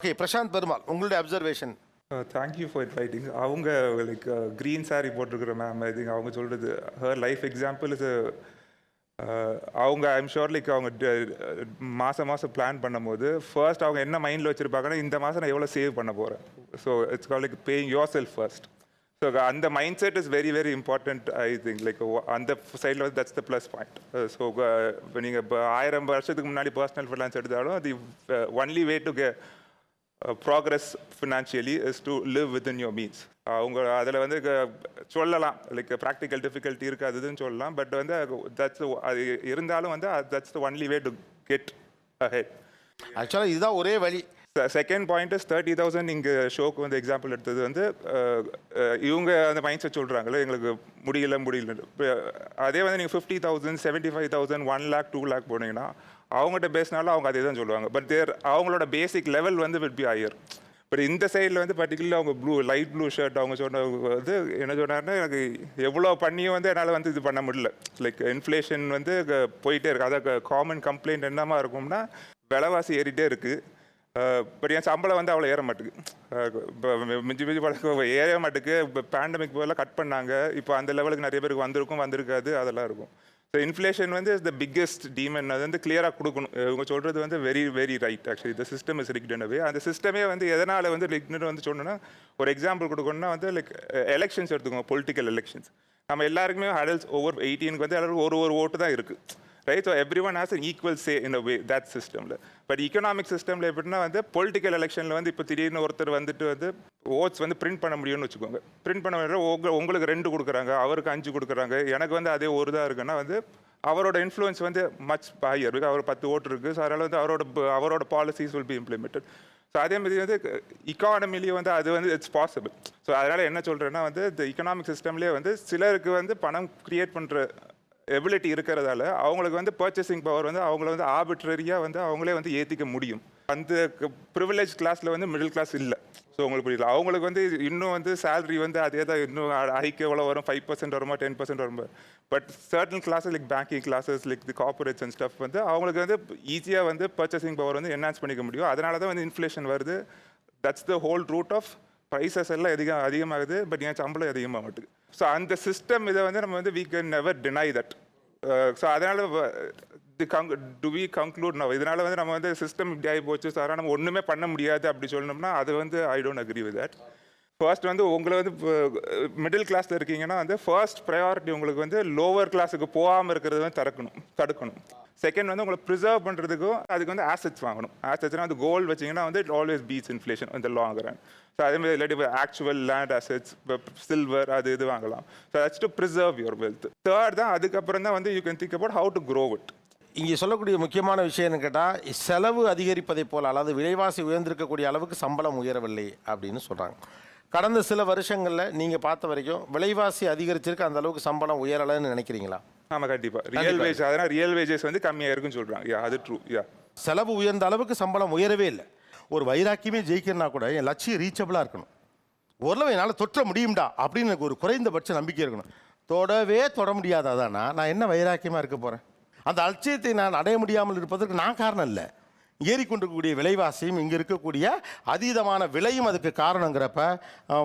Okay Prashanth Perumal உங்களுடைய observation thank you for inviting அவங்க like green sari போட்டிருக்கிற மேம் ஐ திங்க் அவங்க சொல்கிறது ஹர் லைஃப் எக்ஸாம்பிள் இஸ் அவங்க ஐம் ஷோர் லைக் அவங்க மாதம் மாதம் பிளான் பண்ணும்போது ஃபர்ஸ்ட் அவங்க என்ன மைண்டில் வச்சுருப்பாங்கன்னா இந்த மாதம் நான் எவ்வளோ சேவ் பண்ண போகிறேன் so it's call like paying yourself first so அந்த mind set is very very important I think like அந்த சைடில் வந்து that's the plus point so இப்போ நீங்கள் இப்போ ஆயிரம் வருஷத்துக்கு முன்னாடி பர்சனல் ஃபினான்ஸ் எடுத்தாலும் அது only way to get progress financially is to live within your means அவங்க அதில் வந்து சொல்லலாம். லைக் ப்ராக்டிக்கல் டிஃபிகல்ட்டி இருக்காதுன்னு சொல்லலாம். பட் வந்து தட்ஸ் அது இருந்தாலும் வந்து that's the only way to get ahead ஆக்சுவலாக இதுதான் ஒரே வழி. Second point is thirty thousand இங்கே ஷோக்கு வந்து எக்ஸாம்பிள் எடுத்தது வந்து இவங்க அந்த மைண்ட் செட் சொல்கிறாங்களே எங்களுக்கு முடியல முடியல. அதே வந்து நீங்கள் fifty thousand seventy five thousand one lakh two lakh போனீங்கன்னா அவங்ககிட்ட பேசினாலும் அவங்க அதே தான் சொல்லுவாங்க. பட் தேர் அவங்களோட பேசிக் லெவல் வந்து வில் பி ஹையர் பட் இந்த சைடில் வந்து பர்டிகுலர் அவங்க ப்ளூ லைட் ப்ளூ ஷர்ட் அவங்க சொன்னவங்க வந்து என்ன சொன்னாருன்னா எனக்கு எவ்வளோ பண்ணியும் வந்து என்னால் வந்து இது பண்ண முடியல. லைக் இன்ஃப்ளேஷன் வந்து போயிட்டே இருக்குது அதான் காமன் கம்ப்ளைண்ட் என்னமா இருக்கும்னா விலைவாசி ஏறிட்டே இருக்குது பட் என் சம்பளம் வந்து அவ்வளோ ஏற மாட்டேங்குது இப்போ மிஞ்சி மிஞ்சி பழக்கம் ஏற மாட்டேக்கு. இப்போ பேண்டமிக் போதெல்லாம் கட் பண்ணாங்க. இப்போ அந்த லெவலுக்கு நிறைய பேருக்கு வந்திருக்கும் வந்திருக்காது அதெல்லாம் இருக்கும். ஸோ இன்ஃப்ளேஷன் வந்து இஸ் த பிக்கெஸ்ட் டீமன் அது வந்து கிளியராக கொடுக்கணும். இவங்க சொல்கிறது வந்து வெரி வெரி ரைட் ஆக்சுவலி இந்த சிஸ்டம் இஸ் ரிக்டனவே அந்த சிஸ்டமே வந்து எதனால் வந்து ரிக்னு வந்து சொன்னோன்னா ஒரு எக்ஸாம்பிள் கொடுக்கணும்னா வந்து லைக் எலெக்ஷன்ஸ் எடுத்துக்கோங்க பொலிட்டிக்கல் எலெக்ஷன்ஸ் நம்ம எல்லாருக்குமே அடல்ட்ஸ் ஒவ்வொரு எயிட்டீனுக்கு வந்து எல்லாருக்கும் ஒரு ஒரு ஓட்டு தான் இருக்குது right so every one has equal say இந்த வே தட் சிஸ்டமில் பட் இக்கனாமிக் சிஸ்டமில் எப்படின்னா வந்து பொலிட்டிக்கல் எலெக்ஷனில் வந்து இப்போ திடீர்னு ஒருத்தர் வந்துட்டு வந்து ஓட்ஸ் வந்து பிரிண்ட் பண்ண முடியும்னு வச்சுக்கோங்க. பிரிண்ட் பண்ண முடியாது உங்களுக்கு ரெண்டு கொடுக்குறாங்க அவருக்கு அஞ்சு கொடுக்குறாங்க. எனக்கு வந்து அதே ஒரு தான் இருக்குன்னா வந்து அவரோட இன்ஃப்ளூயன்ஸ் வந்து மச் ஹையர் இருக்குது அவர் பத்து ஓட்டு இருக்குது ஸோ அதனால் வந்து அவரோட ப- அவரோட policies will be implemented so அதே மாதிரி வந்து இக்கானமிலேயே வந்து அது வந்து இட்ஸ் பாசிபிள் ஸோ அதனால் என்ன சொல்கிறேன்னா வந்து இந்த இக்கனாமிக் சிஸ்டம்லேயே வந்து சிலருக்கு வந்து பணம் க்ரியேட் பண்ணுற எபிலிட்டி இருக்கிறதால அவங்களுக்கு வந்து பர்ச்சேசிங் பவர் வந்து அவங்கள வந்து ஆர்பிட்ரரியாக வந்து அவங்களே வந்து ஏற்றிக்க முடியும். அந்த ப்ரிவிலேஜ் கிளாஸில் வந்து மிடில் கிளாஸ் இல்லை. ஸோ உங்களுக்கு புரியல அவங்களுக்கு வந்து இன்னும் வந்து சேலரி வந்து அதே தான் இன்னும் ஹைக்கு எவ்வளோ வரும்? ஃபைவ் பர்சன்ட் வருமா? டென் பர்சன்ட் வருமா? But certain classes like banking classes like the corporates and stuff வந்து அவங்களுக்கு வந்து ஈஸியாக வந்து பர்ச்சேசிங் பவர் வந்து என்ஹான்ஸ் பண்ணிக்க முடியும். அதனால தான் வந்து இன்ஃப்ளேஷன் வருது. That's the whole root of prices எல்லாம் அதிகம் அதிகமாகுது. பட் என் சம்பளம் அதிகமாக மாட்டுது ஸோ அந்த சிஸ்டம் இதை வந்து நம்ம வந்து we can never deny that so அதனால் தி கங் டு வி கன்க்ளூட் நவ் இதனால் வந்து நம்ம வந்து சிஸ்டம் இப்படி ஆகி போச்சு. சார் நம்ம ஒன்றுமே பண்ண முடியாது அப்படி சொல்லணும்னா அது வந்து I don't agree with that first வந்து உங்களை வந்து uh, மிடில் கிளாஸில் இருக்கீங்கன்னா வந்து ஃபர்ஸ்ட் ப்ரையாரிட்டி உங்களுக்கு வந்து லோவர் கிளாஸுக்கு போகாமல் இருக்கிறது வந்து தடுக்கணும் தடுக்கணும். செகண்ட் வந்து உங்களை ப்ரிசர்வ் பண்ணுறதுக்கும் அதுக்கு வந்து ஆசெட்ஸ் வாங்கணும். ஆசெட்ஸ்னா வந்து கோல்டு வச்சிங்கன்னா வந்து இட் ஆல்வேஸ் பீட்ஸ் இன்ஃப்ளேஷன் இந்த லாங் ரன் ஸோ அதே மாதிரி இப்போ ஆக்சுவல் லேண்ட் அசெட்ஸ் சில்வர் அது இது வாங்கலாம். So that's to preserve your wealth third தான் அதுக்கப்புறம் தான் வந்து you can think about how to grow it இங்கே சொல்லக்கூடிய முக்கியமான விஷயம் என்ன கேட்டால் செலவு அதிகரிப்பதை போல் அதாவது விலைவாசி உயர்ந்திருக்கக்கூடிய அளவுக்கு சம்பளம் உயரவில்லை அப்படின்னு சொல்கிறாங்க கடந்த சில வருஷங்களில் நீங்கள் பார்த்த வரைக்கும் விலைவாசி அதிகரிச்சிருக்கு அந்த அளவுக்கு சம்பளம் உயரலைன்னு நினைக்கிறீங்களா? ஆமாம் கண்டிப்பாக ரியல் வேஜ் அதனால் ரியல் வேஜஸ் வந்து கம்மியாக இருக்குன்னு சொல்கிறாங்க யா அது ட்ரூ யா செலவு உயர்ந்த அளவுக்கு சம்பளம் உயரவே இல்லை. ஒரு வைராக்கியமே ஜெயிக்கணும்னா கூட என் லட்சியம் ரீச்சபிளாக இருக்கணும். ஓரளவு என்னால் தொற்ற முடியும்டா அப்படின்னு எனக்கு ஒரு குறைந்தபட்ச நம்பிக்கை இருக்கணும். தொடவே தொட முடியாததானா நான் என்ன வைராக்கியமாக இருக்க போகிறேன் அந்த லட்சியத்தை நான் அடைய முடியாமல் இருப்பதற்கு நான் காரணம் இல்லை. ஏறிக்கொண்டிருக்கக்கூடிய விலைவாசியும் இங்கே இருக்கக்கூடிய அதீதமான விலையும் அதுக்கு காரணங்கிறப்ப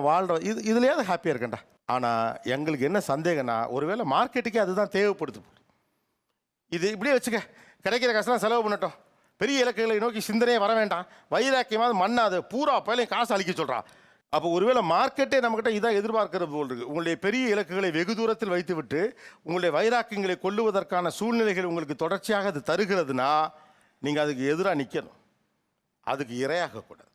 வாழ்ற இது இதுலேயாவது ஹாப்பியாக இருக்கேன்டா. ஆனால் எங்களுக்கு என்ன சந்தேகம்னா ஒருவேளை மார்க்கெட்டுக்கே அதுதான் தேவைப்படுது. இது இப்படியே வச்சுக்க கிடைக்கிற காசுலாம் செலவு பண்ணட்டும். பெரிய இலக்குகளை நோக்கி சிந்தனையே வர வேண்டாம். வைராக்கியமாவது மண்ணாது பூரா பயிலையும் காசு அழிக்க சொல்கிறான் அப்போ ஒருவேளை மார்க்கெட்டே நம்மக்கிட்ட இதான் எதிர்பார்க்கிறது போல் இருக்குது உங்களுடைய பெரிய இலக்குகளை வெகு தூரத்தில் வைத்துவிட்டு உங்களுடைய வைராக்கியங்களை கொள்ளுவதற்கான சூழ்நிலைகள் உங்களுக்கு தொடர்ச்சியாக அது தருகிறதுனா நீங்கள் அதுக்கு எதிராக நிற்கணும் அதுக்கு இரையாகக்கூடாது.